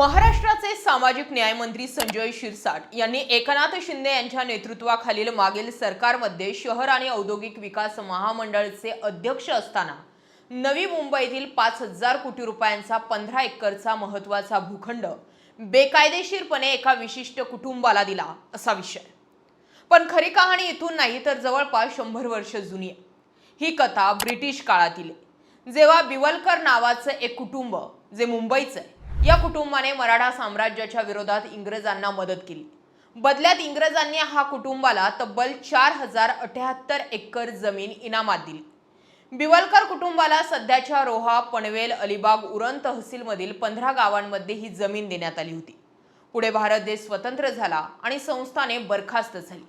महाराष्ट्राचे सामाजिक न्याय मंत्री संजय शिरसाट यांनी एकनाथ शिंदे यांच्या नेतृत्वाखालील मागील सरकारमध्ये शहर आणि औद्योगिक विकास महामंडळचे अध्यक्ष असताना नवी मुंबईतील पाच हजार कोटी रुपयांचा पंधरा एकरचा महत्त्वाचा भूखंड बेकायदेशीरपणे एका विशिष्ट कुटुंबाला दिला असा विषय पण खरी कहाणी इथून नाही तर जवळपास शंभर वर्ष जुनी आहे ही कथा ब्रिटिश काळातील आहे. जेव्हा बिवलकर नावाचं एक कुटुंब जे मुंबईचं आहे या कुटुंबाने मराठा साम्राज्याच्या विरोधात इंग्रजांना मदत केली. बदल्यात इंग्रजांनी हा कुटुंबाला तब्बल चार हजार अठ्याहत्तर एकर जमीन इनामात दिली. बिवलकर कुटुंबाला सध्याच्या रोहा पनवेल अलिबाग उरण तहसीलमधील पंधरा गावांमध्ये ही जमीन देण्यात आली होती. पुढे भारत देश स्वतंत्र झाला आणि संस्थाने बरखास्त झाली.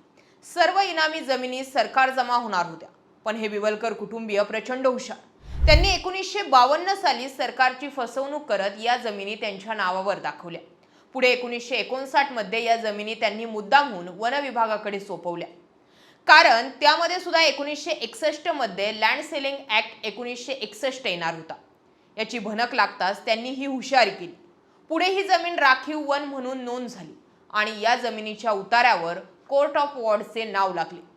सर्व इनामी जमिनी सरकार जमा होणार होत्या. पण हे बिवलकर कुटुंबीय प्रचंड हुशार. त्यांनी एकोणीसशे बावन्न साली सरकारची फसवणूक करत या जमिनी त्यांच्या नावावर दाखवल्या. पुढे एकोणीसशे एकोणसाठमध्ये या जमिनी त्यांनी मुद्दामहून वन विभागाकडे सोपवल्या. कारण त्यामध्ये सुद्धा एकोणीसशे एकसष्टमध्ये लँड सेलिंग ऍक्ट एकोणीसशे एकसष्ट येणार होता. याची भनक लागताच त्यांनी ही हुशारी केली. पुढे ही जमीन राखीव वन म्हणून नोंद झाली आणि या जमिनीच्या उतार्यावर कोर्ट ऑफ वॉर्डचे नाव लागले.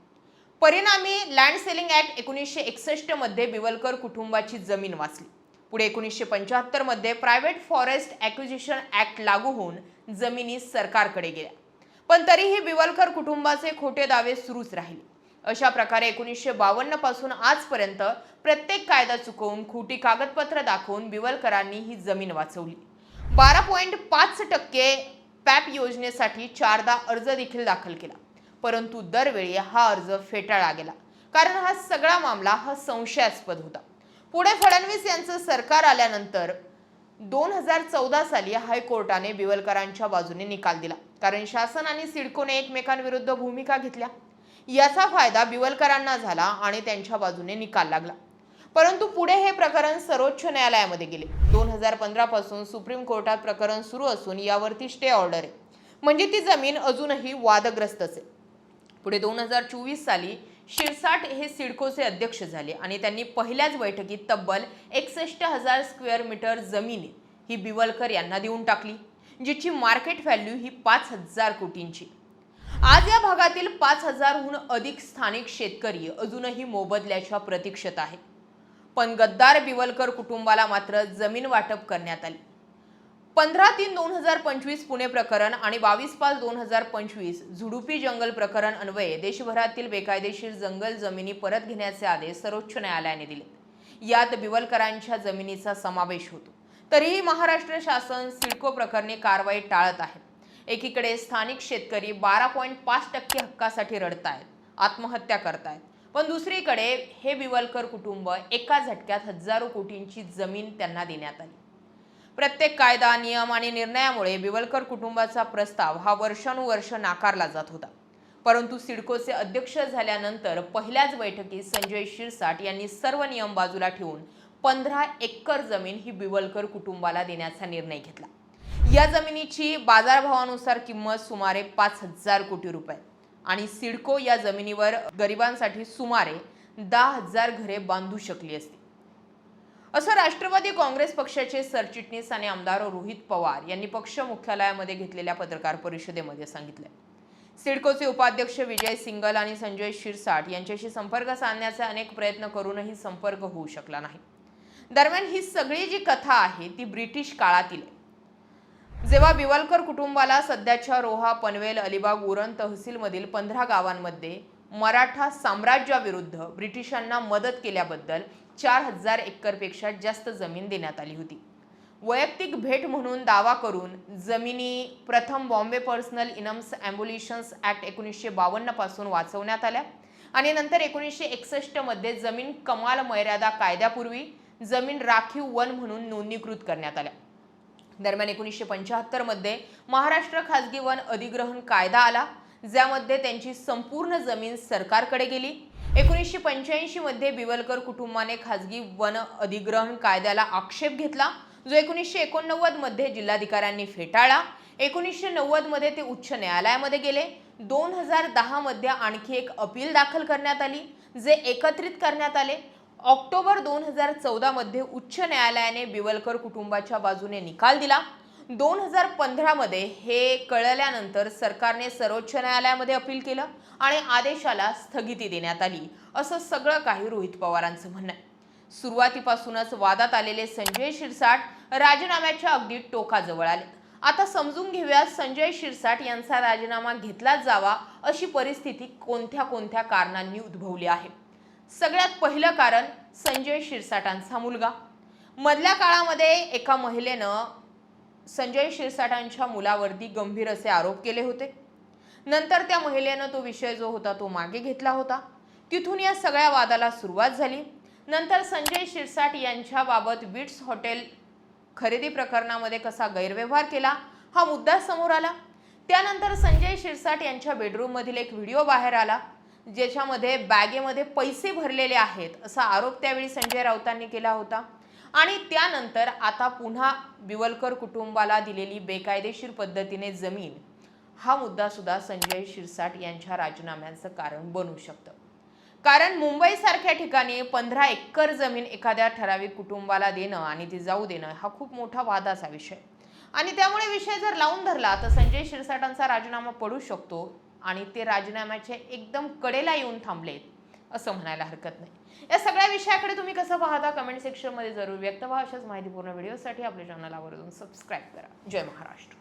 परिणामी लँड सेलिंग ॲक्ट एकोणीसशे एकसष्टमध्ये बिवलकर कुटुंबाची जमीन वाचली. पुढे एकोणीसशे पंच्याहत्तरमध्ये प्रायव्हेट फॉरेस्ट ॲक्विजिशन ॲक्ट लागू होऊन जमिनी सरकारकडे गेल्या. पण तरीही बिवलकर कुटुंबाचे खोटे दावे सुरूच राहिले. अशा प्रकारे एकोणीसशे बावन्नपासून आजपर्यंत प्रत्येक कायदा चुकवून खोटी कागदपत्र दाखवून बिवलकरांनी ही जमीन वाचवली. बारा पॉईंट पाच टक्के पॅप योजनेसाठी चारदा अर्ज देखील दाखल केला. परंतु दरवेळी हा अर्ज फेटाळला गेला. कारण हा सगळा मामला हा संशयास्पद होता. पुढे फडणवीस यांचं सरकार आल्यानंतर दोन हजार चौदा साली हायकोर्टाने बिवलकरांच्या बाजूने निकाल दिला. कारण शासन आणि सिडकोने एकमेकांविरुद्ध भूमिका घेतल्या. याचा फायदा बिवलकरांना झाला आणि त्यांच्या बाजूने निकाल लागला. परंतु पुढे हे प्रकरण सर्वोच्च न्यायालयामध्ये गेले. दोन हजार पंधरापासून सुप्रीम कोर्टात प्रकरण सुरू असून यावरती स्टे ऑर्डर आहे. म्हणजे ती जमीन अजूनही वादग्रस्तच आहे. पुढे दोन हजार चोवीस साली शिरसाट हे सिडकोचे अध्यक्ष झाले आणि त्यांनी पहिल्याच बैठकीत तब्बल एकसष्ट हजार स्क्वेअर मीटर जमीन ही बिवलकर यांना देऊन टाकली जिची मार्केट व्हॅल्यू ही पाच हजार कोटींची. आज या भागातील पाच हजारहून अधिक स्थानिक शेतकरी अजूनही मोबदल्याच्या प्रतीक्षेत आहेत. पण गद्दार बिवलकर कुटुंबाला मात्र जमीन वाटप करण्यात आली. पंधरा तीन दोन हजार पंचवीस पुणे प्रकरण आणि बावीस पाच दोन हजार पंचवीस झुडुपी जंगल प्रकरण अन्वये देशभरातील बेकायदेशीर जंगल जमिनी परत घेण्याचे आदेश सर्वोच्च न्यायालयाने दिले. यात बिवलकरांच्या जमिनीचा समावेश होतो. तरीही महाराष्ट्र शासन सिडको प्रकरणी कारवाई टाळत आहे. एकीकडे स्थानिक शेतकरी बारा पॉईंट पाच टक्के हक्कासाठी रडतायत आत्महत्या करतायत. पण दुसरीकडे हे बिवलकर कुटुंब एका झटक्यात हजारो कोटींची जमीन त्यांना देण्यात आली. प्रत्येक कायदा नियम आणि निर्णयामुळे बिवलकर कुटुंबाचा प्रस्ताव हा वर्षानुवर्ष नाकारला जात होता. परंतु सिडकोचे अध्यक्ष झाल्यानंतर पहिल्याच बैठकीत संजय शिरसाट यांनी सर्व नियम बाजूला ठेवून पंधरा एकर जमीन ही बिवलकर कुटुंबाला देण्याचा निर्णय घेतला. या जमिनीची बाजारभावानुसार किंमत सुमारे पाच हजार कोटी रुपये आणि सिडको या जमिनीवर गरिबांसाठी सुमारे दहा हजार घरे बांधू शकली असती. असं राष्ट्रवादी काँग्रेस पक्षाचे सरचिटणीस आणि आमदार रोहित पवार यांनी पक्ष मुख्यालयामध्ये घेतलेल्या पत्रकार परिषदेमध्ये सांगितलं सिडकोचे उपाध्यक्ष विजय सिंगल आणि संजय शिरसाट यांच्याशी संपर्क साधण्याचे अनेक प्रयत्न करूनही संपर्क होऊ शकला नाही. दरम्यान ही सगळी जी कथा आहे ती ब्रिटिश काळातील आहे. जेव्हा बिवलकर कुटुंबाला सध्याच्या रोहा पनवेल अलिबाग उरण तहसीलमधील पंधरा गावांमध्ये मराठा साम्राज्याविरुद्ध ब्रिटिशांना मदत केल्याबद्दल चार हजार एकरपेक्षा जास्त जमीन देण्यात आली होती. वैयक्तिक भेट म्हणून दावा करून जमिनी प्रथम Bombay personal inams abolitions act एकोणीसशे बावन्नपासून वाचवण्यात आल्या आणि नंतर एकोणीसशे एकसष्टमध्ये जमीन कमाल मर्यादा कायद्यापूर्वी जमीन राखीव वन म्हणून नोंदणीकृत करण्यात आल्या. दरम्यान एकोणीसशे पंच्याहत्तरमध्ये महाराष्ट्र खाजगी वन अधिग्रहण कायदा आला. ज्यामध्ये त्यांची संपूर्ण जमीन सरकारकडे गेली. एकोणीसशे पंच्याऐंशीमध्ये बिवलकर कुटुंबाने खाजगी वन अधिग्रहण कायद्याला आक्षेप घेतला. जो एकोणीसशे एकोणनव्वदमध्ये जिल्हाधिकाऱ्यांनी फेटाळला. एकोणीसशे नव्वदमध्ये ते उच्च न्यायालयामध्ये गेले. दोन हजार दहामध्ये आणखी एक अपील दाखल करण्यात आली जे एकत्रित करण्यात आले. ऑक्टोबर दोन हजार चौदामध्ये उच्च न्यायालयाने बिवलकर कुटुंबाच्या बाजूने निकाल दिला. दोन हजार पंधरामध्ये हे कळल्यानंतर सरकारने सर्वोच्च न्यायालयामध्ये अपील केलं आणि आदेशाला स्थगिती देण्यात आली. असं सगळं काही रोहित पवारांचं म्हणणं आहे. सुरुवातीपासूनच वादात आलेले संजय शिरसाट राजीनाम्याच्या अगदी टोकाजवळ आले. आता समजून घेऊया संजय शिरसाट यांचा राजीनामा घेतलाच जावा अशी परिस्थिती कोणत्या कोणत्या कारणांनी उद्भवली आहे. सगळ्यात पहिलं कारण संजय शिरसाटांचा मुलगा. मधल्या काळामध्ये एका महिलेनं संजय शिरसाटांच्या मुलावरती गंभीर असे आरोप केले होते. नंतर त्या महिलेनं तो विषय जो होता तो मागे घेतला होता. तिथून या सगळ्या वादाला सुरुवात झाली. नंतर संजय शिरसाट यांच्याबाबत विट्स हॉटेल खरेदी प्रकरणामध्ये कसा गैरव्यवहार केला हा मुद्दा समोर आला. त्यानंतर संजय शिरसाट यांच्या बेडरूममधील एक व्हिडिओ बाहेर आला ज्याच्यामध्ये बॅगेमध्ये पैसे भरलेले आहेत असा आरोप त्यावेळी संजय राऊतांनी केला होता. आणि त्यानंतर आता पुन्हा बिवलकर कुटुंबाला दिलेली बेकायदेशीर पद्धतीने जमीन हा मुद्दा सुद्धा संजय शिरसाट यांच्या राजीनाम्यांचं कारण बनू शकतं. कारण मुंबईसारख्या ठिकाणी पंधरा एकर जमीन एखाद्या ठराविक कुटुंबाला देणं आणि ती जाऊ देणं हा खूप मोठा वादाचा विषय. आणि त्यामुळे विषय जर लावून धरला तर संजय शिरसाटांचा राजीनामा पडू शकतो आणि ते राजीनाम्याचे एकदम कडेला येऊन थांबलेत. असं म्हणायला हरकत नाही. या सगळ्या विषयाकडे तुम्ही कसं पाहता कमेंट सेक्शनमध्ये जरूर व्यक्त व्हा. अशाच माहितीपूर्ण व्हिडिओसाठी आपल्या चॅनल आवर्जून सबस्क्राईब करा. जय महाराष्ट्र.